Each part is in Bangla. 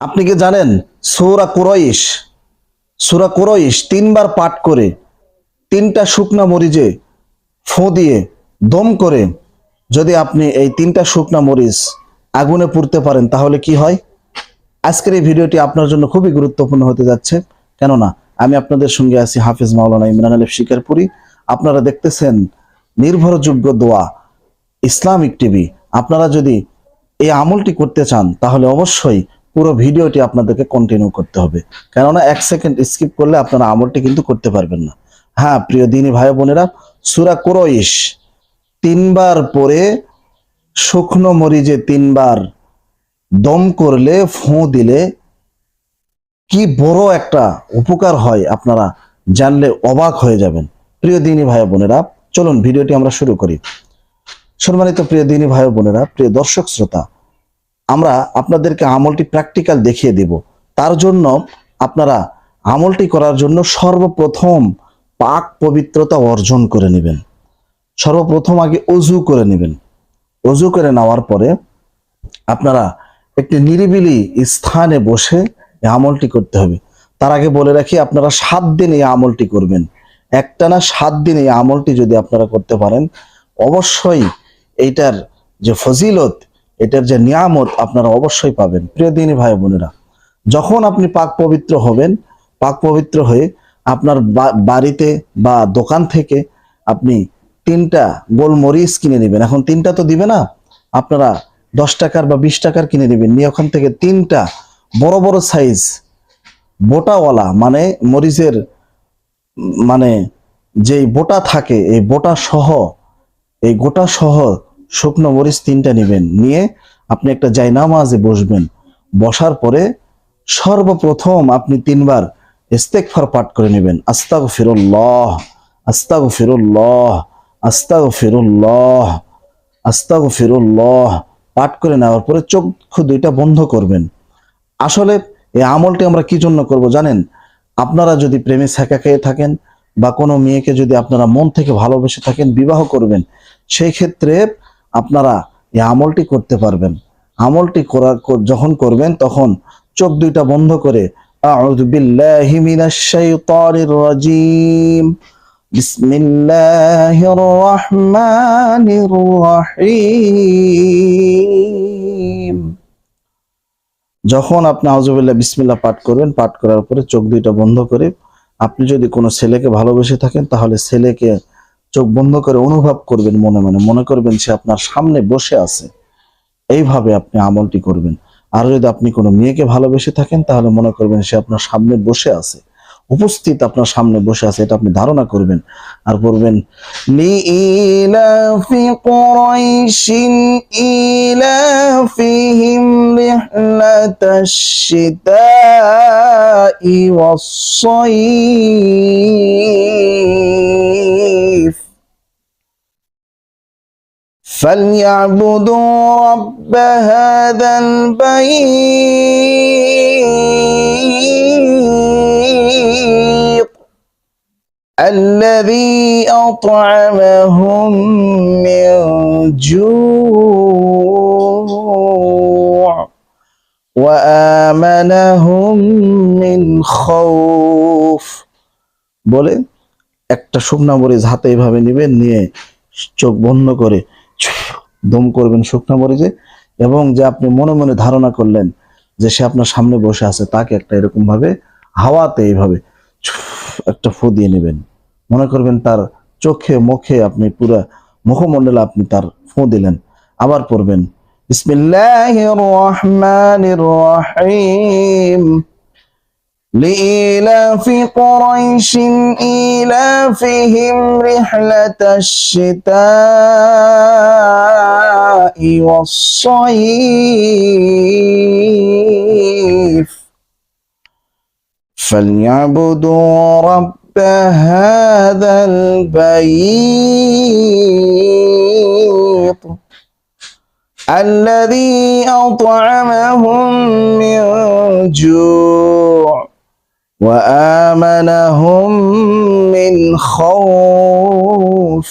আপনি কি জানেন? সৌরা কুরইশ, সুরা কুরইশ তিনবার পাঠ করে, তিনটা শুকনা মরিচে ফোঁ দিয়ে দম করে যদি আপনি এই তিনটা শুকনা মরিচ আগুনে পুড়তে পারেন, তাহলে কি হয়? আজকের এই ভিডিওটি আপনার জন্য খুবই গুরুত্বপূর্ণ হতে যাচ্ছে। কেননা, আমি আপনাদের সঙ্গে আছি হাফিজ মাওলানা ইমরান আলিফ শিকারপুরি। আপনারা দেখতেছেন নির্ভরযোগ্য দোয়া, ইসলামিক টিভি। আপনারা যদি এই আমলটি করতে চান, তাহলে অবশ্যই পুরো ভিডিওটি আপনাদেরকে কন্টিনিউ করতে হবে। কেননা এক সেকেন্ড স্কিপ করলে আপনারা আমলটি কিন্তু করতে পারবেন না। হ্যাঁ প্রিয় দিনী ভাই বোনেরা, সুরা কুরইশ তিনবার পরে শুকনো মরিচে তিনবার দম করলে, ফোঁ দিলে কি বড় একটা উপকার হয় আপনারা জানলে অবাক হয়ে যাবেন। প্রিয় দিনী ভাই বোনেরা, চলুন ভিডিওটি আমরা শুরু করি। সম্মানিত প্রিয় দিনী ভাই বোনেরা, প্রিয় দর্শক শ্রোতা আমরা আপনাদেরকে আমলটি প্র্যাকটিক্যাল দেখিয়ে দেব। তার জন্য আপনারা আমলটি করার জন্য সর্বপ্রথম পাক পবিত্রতা অর্জন করে নেবেন। সর্বপ্রথম আগে অজু করে নেবেন। অজু করে নেওয়ার পরে আপনারা একটি নিরিবিলি স্থানে বসে আমলটি করতে হবে। তার আগে বলে রাখি, আপনারা সাত দিন এই আমলটি করবেন। একটানা সাত দিন এই আমলটি যদি আপনারা করতে পারেন, অবশ্যই এইটার যে ফজিলত এটার যে নিয়ামত আপনারা অবশ্যই পাবেন। প্রিয় দিনী ভাই বোনেরা, যখন আপনি পাক পবিত্র হবেন, পাক পবিত্র হয়ে আপনার বাড়িতে বা দোকান থেকে আপনি তিনটা গোলমরিচ কিনে নেবেন। এখন তিনটা তো দিবে না, আপনারা দশ টাকার বা বিশ টাকার কিনে নেবেন। নিয়ে ওখান থেকে তিনটা বড় বড় সাইজ বোটাওয়ালা মানে মরিচের মানে যেই বোটা থাকে, এই বোটা সহ, এই গোটা সহ শুকনো মরিচ তিনটা নেবেন। নিয়ে আপনি একটা জায়নামাজে বসবেন। বসার পরে সর্বপ্রথম আপনি তিনবার ইস্তেকফার পাঠ করে নেবেন। আস্তাগ ফিরুল্লাহ আস্তাগ ফিরুল্লাহ আস্তাগ ফিরুল্লাহ আস্তাগ ফিরুল্লাহ পাঠ করে নেওয়ার পরে চক্ষু দুইটা বন্ধ করবেন। আসলে এই আমলটি আমরা কি জন্য করব জানেন? আপনারা যদি প্রেমে ছ্যাঁকা খেয়ে থাকেন বা কোনো মেয়েকে যদি আপনারা মন থেকে ভালোবেসে থাকেন, বিবাহ করবেন, সেই ক্ষেত্রে আপনারা এই আমলটি করতে পারবেন। আমলটি করার যখন করবেন, তখন চোখ দুইটা বন্ধ করে রাজিম। বিসমিল্লাহির রহমানির রহিম। যখন আপনি আউজুবিল্লাহ বিসমিল্লাহ পাঠ করবেন, পাঠ করার পরে চোখ দুইটা বন্ধ করে, আপনি যদি কোনো ছেলেকে ভালোবেসে থাকেন, তাহলে ছেলেকে চোখ বন্ধ করে অনুভব করবেন মনে মনে। মনে করবেন সে আপনার সামনে বসে আছে। এইভাবে আপনি আমলটি করবেন। আর যদি আপনি কোনো মেয়েকে ভালোবেসে থাকেন, তাহলে মনে করবেন সে আপনার সামনে বসে আছে। উপস্থিত আপনার সামনে বসে আছে এটা আপনি ধারণা করবেন আর বলবেন لإيلاف قريش إيلافهم رحلة الشتاء والصيف فليعبدوا رب هذا البيت الذي أطعمهم من جوع وآمنهم من خوف বলে একটা শুকনা মরিচ হাতে এইভাবে নেবেন নিয়ে চোখ বন্ধ করে দম করবেন শুকনা মরিচে এবং যে আপনি মনে মনে ধারণা করলেন যে সে আপনার সামনে বসে আছে তাকে একটা এরকম ভাবে হাওয়াতে এইভাবে একটা ফু দিয়ে নেবেন মনে করবেন তার চোখে মুখে আপনি পুরা মুখমণ্ডলে আপনি তার ফু দিলেন আবার পড়বেন বিসমিল্লাহির রহমানির রহিম لإيلاف قريش إيلافهم رحلة الشتاء والصيف فليعبدوا رب هذا البيت الذي أطعمهم من جوع وآمنهم من خوف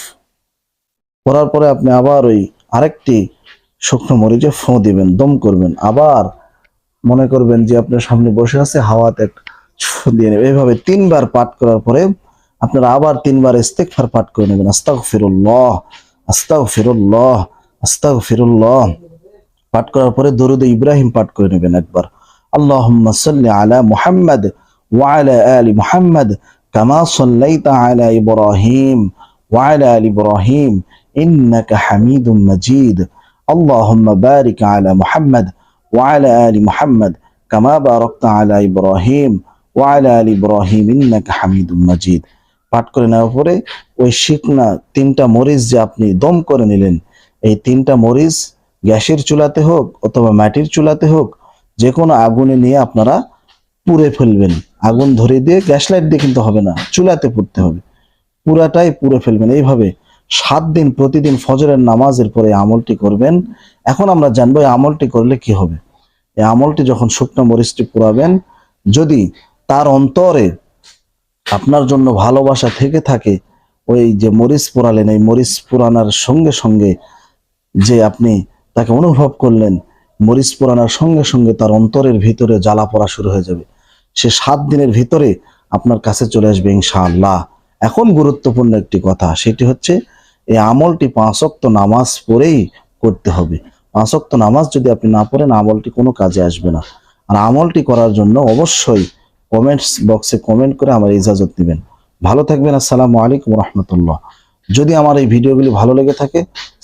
করার পরে আপনি আবার ওই আরেকটি শুকনো মরিচে ফোঁ দিবেন দম করবেন আবার মনে করবেন যে আপনার সামনে বসে আছে হাওয়াতে একটা ছো দিয়ে নেবে এইভাবে তিনবার পাঠ করার পরে আপনারা আবার তিনবার ইস্তেগফার পাঠ করে নেবেন আস্তাগফিরুল্লাহ আস্তাগফিরুল্লাহ আস্তাগফিরুল্লাহ পাঠ করার পরে দরুদ ইব্রাহিম পাঠ করে নেবেন একবার আল্লাহুম্মা সাল্লি আলা মুহাম্মাদ ওয়া আলা আলি মুহাম্মাদ কামা সাল্লাইতা আলা ইব্রাহিম ওয়া আলা আলি ইব্রাহিম ইন্নাকা হামিদুম মাজিদ اللهم بارك على محمد وعلى آل محمد كما باركت على إبراهيم ওয়ালা আল ইব্রাহিম ইন্নাকা হামিদুল মাজিদ। পাঠ করে নেওয়ার পরে ওই শিকনা তিনটা মরিচ যে আপনি দম করে নিলেন, এই তিনটা মরিচ গ্যাসের চুলাতে হোক অথবা মাটির চুলাতে হোক যে কোনো আগুনে নিয়ে আপনারা পুড়ে ফেলবেন। আগুন ধরে দিয়ে গ্যাস লাইট দিয়ে কিন্তু হবে না, চুলাতে পুড়তে হবে। পুরাটাই পুড়ে ফেলবেন। এইভাবে সাত দিন প্রতিদিন ফজরের নামাজের পরে আমলটি করবেন। এখন আমরা জানব এই আমলটি করলে কি হবে। এই আমলটি যখন শুকনো মরিচটি পুরাবেন যদি তার অন্তরে আপনার জন্য ভালোবাসা থেকে থাকে ওই যে মরিচ পোড়ালেন, এই মরিচ পুরানোর সঙ্গে সঙ্গে যে আপনি তাকে অনুভব করলেন, মরিচ পোড়ানোর সঙ্গে সঙ্গে তার অন্তরের ভিতরে জ্বালা পড়া শুরু হয়ে যাবে। সে সাত দিনের ভিতরে আপনার কাছে চলে আসবে ইনশাআল্লাহ। এখন গুরুত্বপূর্ণ একটি কথা, সেটি হচ্ছে এই আমলটি পাঁচক্ত নামাজ পড়েই করতে হবে। পাঁচক্ত নামাজ যদি আপনি না পড়েন, আমলটি কোনো কাজে আসবে না। আর আমলটি করার জন্য অবশ্যই কমেন্টস বক্সে কমেন্ট করে আমার ইজাজত দিবেন। ভালো থাকবেন, আসসালামু আলাইকুম রহমতুল্লাহ। যদি আমার এই ভিডিওগুলি ভালো লেগে থাকে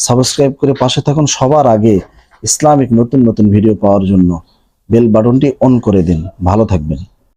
সাবস্ক্রাইব করে পাশে থাকুন সবার আগে ইসলামিক নতুন নতুন ভিডিও পাওয়ার জন্য। বেল বাটনটি অন করে দিন। ভালো থাকবেন।